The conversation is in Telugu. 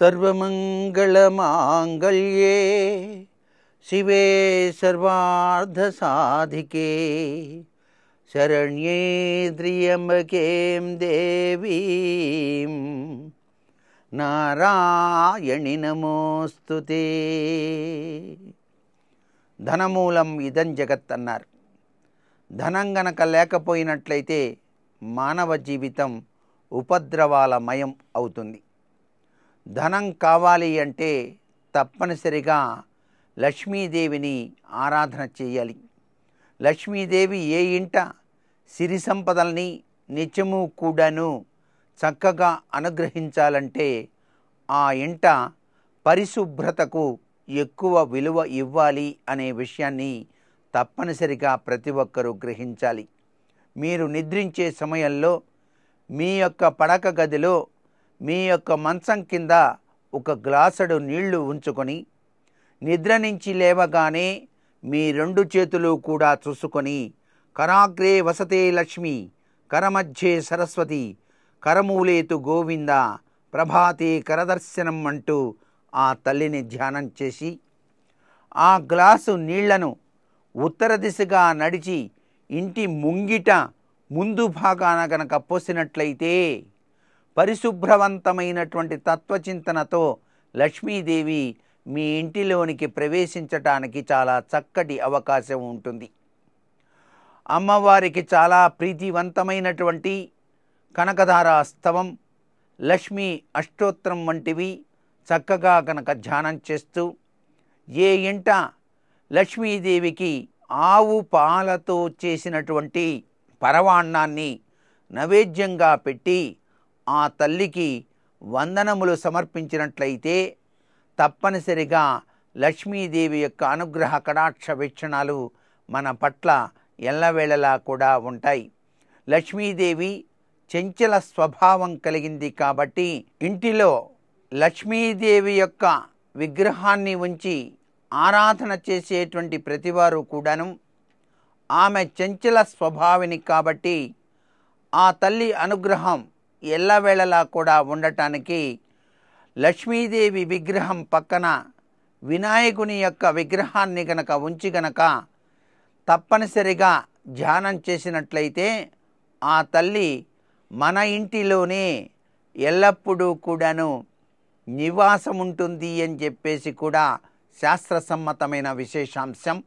సర్వమంగళమాంగళ్యే శివే సర్వార్ధసాధికే. శరణ్యే త్ర్యంబకేం దేవీం. నారాయణి నమోస్తుతే ధనమూలం ఇదం జగత్ అన్నారు. ధనం గనక లేకపోయినట్లయితే మానవ జీవితం ఉపద్రవాలమయం అవుతుంది. ధనం కావాలి అంటే తప్పనిసరిగా లక్ష్మీదేవిని ఆరాధన చేయాలి. లక్ష్మీదేవి ఏ ఇంట సిరి సంపదల్ని నిత్యము కూడాను చక్కగా అనుగ్రహించాలంటే ఆ ఇంట పరిశుభ్రతకు ఎక్కువ విలువ ఇవ్వాలి అనే విషయాన్ని తప్పనిసరిగా ప్రతి ఒక్కరూ గ్రహించాలి. మీరు నిద్రించే సమయంలో మీ యొక్క పడక గదిలో మీ యొక్క మంచం కింద ఒక గ్లాసుడు నీళ్ళు ఉంచుకొని నిద్ర నుంచి లేవగానే మీ రెండు చేతులు కూడా చూసుకొని కరాగ్రే వసతే లక్ష్మి కరమధ్యే సరస్వతి కరమూలేతు గోవింద ప్రభాతే కరదర్శనం అంటూ ఆ తల్లిని ధ్యానం చేసి ఆ గ్లాసు నీళ్ళను ఉత్తర దిశగా నడిచి ఇంటి ముంగిట ముందు భాగాన గనక పోసినట్లయితే పరిశుభ్రవంతమైనటువంటి తత్వచింతనతో లక్ష్మీదేవి మీ ఇంటిలోనికి ప్రవేశించటానికి చాలా చక్కటి అవకాశం ఉంటుంది. అమ్మవారికి చాలా ప్రీతివంతమైనటువంటి కనకధార స్తవం లక్ష్మీ అష్టోత్తరం వంటివి చక్కగా కనుక ధ్యానం చేస్తూ ఏ ఇంట లక్ష్మీదేవికి ఆవు పాలతో చేసినటువంటి పరవాణాన్ని నైవేద్యంగా పెట్టి ఆ తల్లికి వందనములు సమర్పించినట్లయితే తప్పనిసరిగా లక్ష్మీదేవి యొక్క అనుగ్రహ కటాక్ష వీక్షణాలు మన పట్ల ఎల్లవేళలా కూడా ఉంటాయి. లక్ష్మీదేవి చెంచల స్వభావం కలిగింది కాబట్టి ఇంటిలో లక్ష్మీదేవి యొక్క విగ్రహాన్ని ఉంచి ఆరాధన చేసేటువంటి ప్రతివారు కూడాను ఆమె చెంచల స్వభావిని కాబట్టి ఆ తల్లి అనుగ్రహం ఎల్లవేళలా కూడా ఉండటానికి లక్ష్మీదేవి విగ్రహం పక్కన వినాయకుని యొక్క విగ్రహాన్ని గనక ఉంచి గనక తప్పనిసరిగా ధ్యానం చేసినట్లయితే ఆ తల్లి మన ఇంటిలోనే ఎల్లప్పుడూ కూడాను నివాసం ఉంటుంది అని చెప్పేసి కూడా శాస్త్రసమ్మతమైన విశేషాంశం.